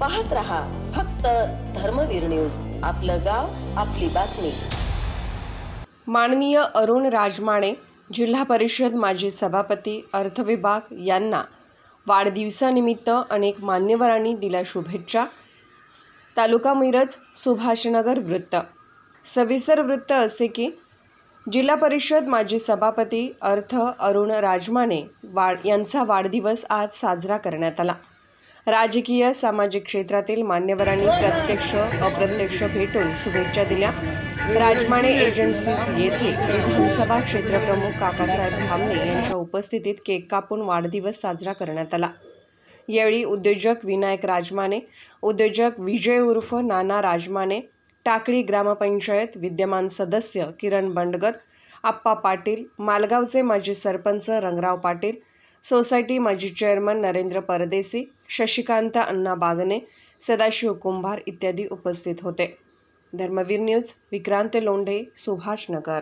पाहत रहा फक्त धर्मवीर न्यूज. आपलं गाव आपली बातमी. माननीय अरुण राजमाणे जिल्हा परिषद माजी सभापती अर्थविभाग यांना वाढदिवसानिमित्त अनेक मान्यवरांनी दिल्या शुभेच्छा. तालुका मिरज सुभाषनगर वृत्त. सविस्तर वृत्त असे की जिल्हा परिषद माजी सभापती अर्थ अरुण राजमाने वाढ यांचा वाढदिवस आज साजरा करण्यात आला. राजकीय सामाजिक क्षेत्रातील मान्यवरांनी प्रत्यक्ष अप्रत्यक्ष भेटून शुभेच्छा दिल्या. राजमाणे एजन्सीज येथे विधानसभा क्षेत्रप्रमुख काकासाहेब धामणे यांच्या उपस्थितीत केक कापून वाढदिवस साजरा करण्यात आला. यावेळी उद्योजक विनायक राजमाने उद्योजक विजय उर्फ नाना राजमाने टाकळी ग्रामपंचायत विद्यमान सदस्य किरण बंडगर आप्पा पाटील मालगावचे माजी सरपंच रंगराव पाटील सोसायटी माजी चेअरमन नरेंद्र परदेसी शशिकांत अण्णा बागने सदाशिव कुंभार इत्यादी उपस्थित होते. धर्मवीर न्यूज विक्रांत लोंढे सुभाषनगर